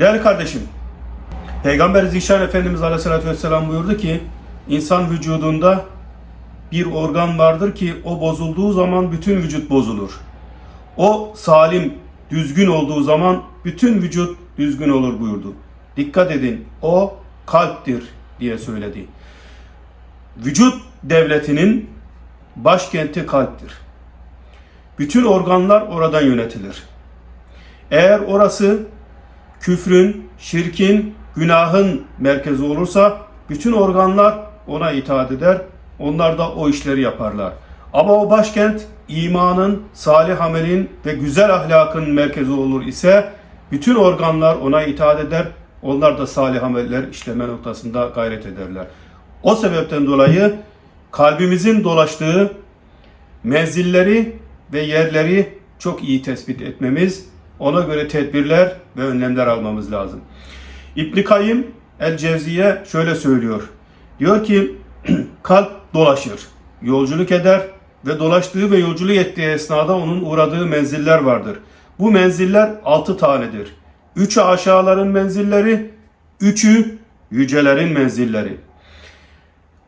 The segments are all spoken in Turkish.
Değerli kardeşim, Peygamber Zişan Efendimiz Aleyhisselatü Vesselam buyurdu ki, insan vücudunda bir organ vardır ki o bozulduğu zaman bütün vücut bozulur. O salim, düzgün olduğu zaman bütün vücut düzgün olur buyurdu. Dikkat edin, o kalptir diye söyledi. Vücut devletinin başkenti kalptir. Bütün organlar oradan yönetilir. Eğer orası küfrün, şirkin, günahın merkezi olursa bütün organlar ona itaat eder. Onlar da o işleri yaparlar. Ama o başkent imanın, salih amelin ve güzel ahlakın merkezi olur ise bütün organlar ona itaat eder. Onlar da salih ameller işleme noktasında gayret ederler. O sebepten dolayı kalbimizin dolaştığı menzilleri ve yerleri çok iyi tespit etmemiz, ona göre tedbirler ve önlemler almamız lazım. İbn Kayyim El Cevziye şöyle söylüyor. Diyor ki kalp dolaşır, yolculuk eder ve dolaştığı ve yolculuk ettiği esnada onun uğradığı menziller vardır. Bu menziller altı tanedir. Üçü aşağıların menzilleri, üçü yücelerin menzilleri.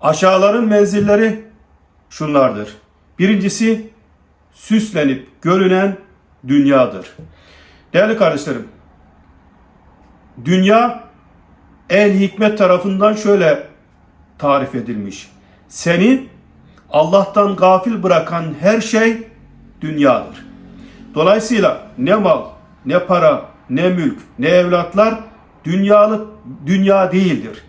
Aşağıların menzilleri şunlardır. Birincisi süslenip görünen dünyadır. Değerli kardeşlerim, dünya el hikmet tarafından şöyle tarif edilmiş. Seni Allah'tan gafil bırakan her şey dünyadır. Dolayısıyla ne mal, ne para, ne mülk, ne evlatlar dünyalık dünya değildir.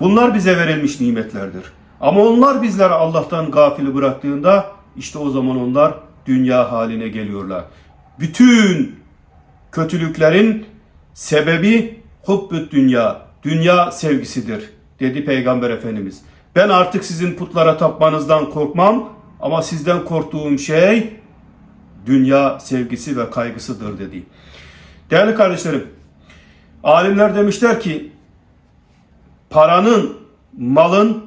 Bunlar bize verilmiş nimetlerdir. Ama onlar bizleri Allah'tan gafil bıraktığında işte o zaman onlar dünya haline geliyorlar. Bütün kötülüklerin sebebi hubbü dünya, dünya sevgisidir dedi Peygamber Efendimiz. Ben artık sizin putlara tapmanızdan korkmam ama sizden korktuğum şey dünya sevgisi ve kaygısıdır dedi. Değerli kardeşlerim, alimler demişler ki paranın, malın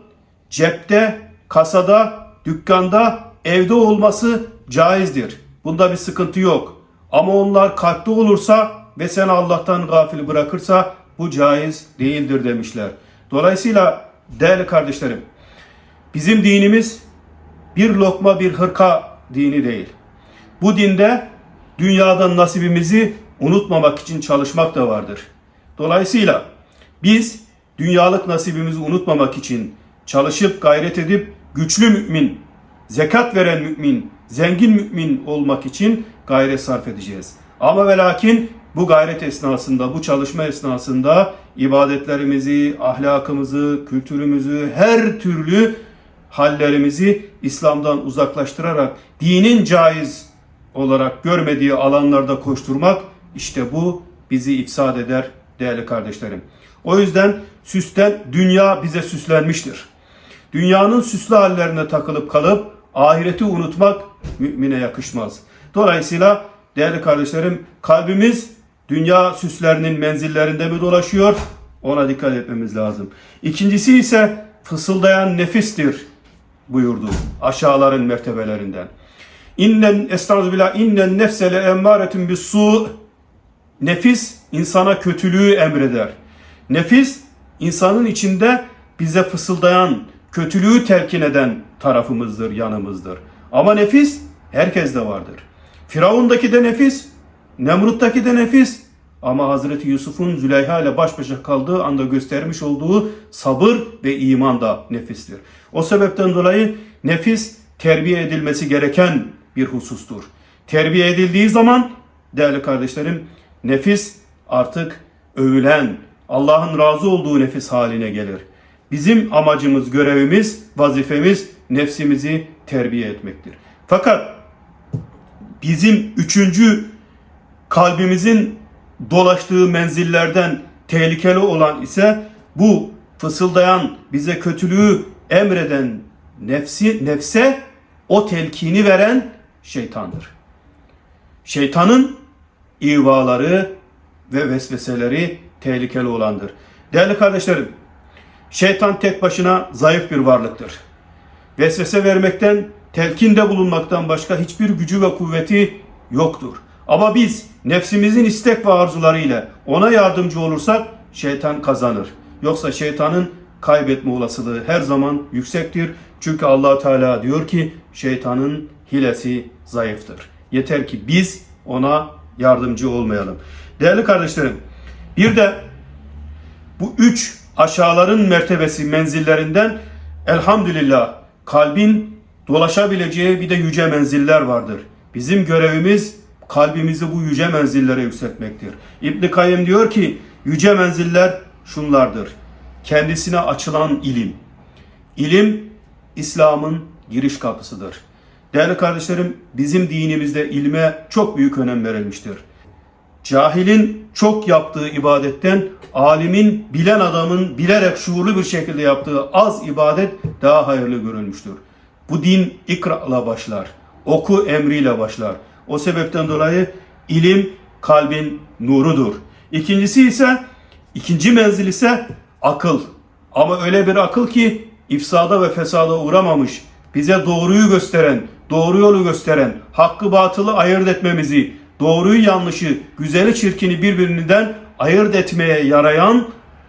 cepte, kasada, dükkanda, evde olması caizdir. Bunda bir sıkıntı yok. Ama onlar kalpte olursa ve sen Allah'tan gafil bırakırsa bu caiz değildir demişler. Dolayısıyla değerli kardeşlerim, bizim dinimiz bir lokma bir hırka dini değil. Bu dinde dünyadan nasibimizi unutmamak için çalışmak da vardır. Dolayısıyla biz dünyalık nasibimizi unutmamak için çalışıp gayret edip güçlü mümin, zekat veren mümin, zengin mümin olmak için gayret sarf edeceğiz. Ama ve lakin bu gayret esnasında, bu çalışma esnasında ibadetlerimizi, ahlakımızı, kültürümüzü, her türlü hallerimizi İslam'dan uzaklaştırarak dinin caiz olarak görmediği alanlarda koşturmak işte bu bizi ifsad eder değerli kardeşlerim. O yüzden süsten dünya bize süslenmiştir. Dünyanın süslü hallerine takılıp kalıp ahireti unutmak mümine yakışmaz. Dolayısıyla değerli kardeşlerim kalbimiz dünya süslerinin menzillerinde mi dolaşıyor? Ona dikkat etmemiz lazım. İkincisi ise fısıldayan nefistir buyurdu aşağıların mertebelerinden. İnnen estağfirullah innen nefse le emmâretun bis su Nefis insana kötülüğü emreder. Nefis insanın içinde bize fısıldayan, kötülüğü telkin eden tarafımızdır, yanımızdır. Ama nefis herkeste vardır. Firavundaki de nefis, Nemrut'taki de nefis. Ama Hazreti Yusuf'un Züleyha ile baş başa kaldığı anda göstermiş olduğu sabır ve iman da nefistir. O sebepten dolayı nefis terbiye edilmesi gereken bir husustur. Terbiye edildiği zaman değerli kardeşlerim nefis artık övülen, Allah'ın razı olduğu nefis haline gelir. Bizim amacımız, görevimiz, vazifemiz nefsimizi terbiye etmektir. Fakat bizim üçüncü kalbimizin dolaştığı menzillerden tehlikeli olan ise bu fısıldayan, bize kötülüğü emreden nefsi, nefse o telkini veren şeytandır. Şeytanın ihvaları ve vesveseleri tehlikeli olandır. Değerli kardeşlerim, şeytan tek başına zayıf bir varlıktır. Vesvese vermekten, telkinde bulunmaktan başka hiçbir gücü ve kuvveti yoktur. Ama biz nefsimizin istek ve arzuları ile ona yardımcı olursak şeytan kazanır. Yoksa şeytanın kaybetme olasılığı her zaman yüksektir. Çünkü allah Teala diyor ki şeytanın hilesi zayıftır. Yeter ki biz ona yardımcı olmayalım. Değerli kardeşlerim, bir de bu üç aşağıların mertebesi menzillerinden elhamdülillah kalbin dolaşabileceği bir de yüce menziller vardır. Bizim görevimiz kalbimizi bu yüce menzillere yükseltmektir. İbn Kayyım diyor ki yüce menziller şunlardır. Kendisine açılan ilim. İlim İslam'ın giriş kapısıdır. Değerli kardeşlerim, bizim dinimizde ilme çok büyük önem verilmiştir. Cahilin çok yaptığı ibadetten alimin, bilen adamın bilerek şuurlu bir şekilde yaptığı az ibadet daha hayırlı görülmüştür. Bu din ikra'la başlar. Oku emriyle başlar. O sebepten dolayı ilim kalbin nurudur. İkincisi ise ikinci menzil ise akıl. Ama öyle bir akıl ki ifsada ve fesada uğramamış, bize doğruyu gösteren, doğru yolu gösteren, hakkı batılı ayırt etmemizi, doğruyu yanlışı, güzeli çirkini birbirinden ayırt etmeye yarayan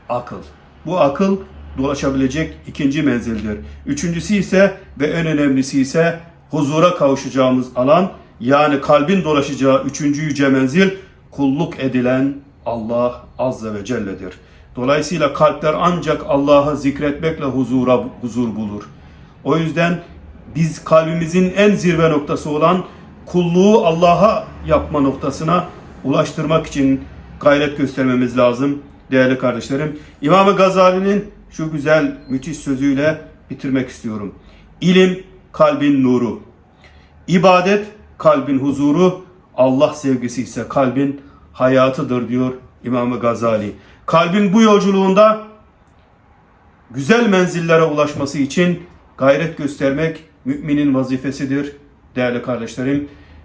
akıl. Bu akıl dolaşabilecek ikinci menzildir. Üçüncüsü ise ve en önemlisi ise huzura kavuşacağımız alan yani kalbin dolaşacağı üçüncü yüce menzil kulluk edilen Allah Azze ve Celle'dir. Dolayısıyla kalpler ancak Allah'ı zikretmekle huzura huzur bulur. O yüzden biz kalbimizin en zirve noktası olan kulluğu Allah'a yapma noktasına ulaştırmak için gayret göstermemiz lazım değerli kardeşlerim. İmam Gazali'nin şu güzel müthiş sözüyle bitirmek istiyorum. İlim kalbin nuru. İbadet kalbin huzuru, Allah sevgisi ise kalbin hayatıdır diyor İmam Gazali. Kalbin bu yolculuğunda güzel menzillere ulaşması için gayret göstermek müminin vazifesidir değerli kardeşlerim.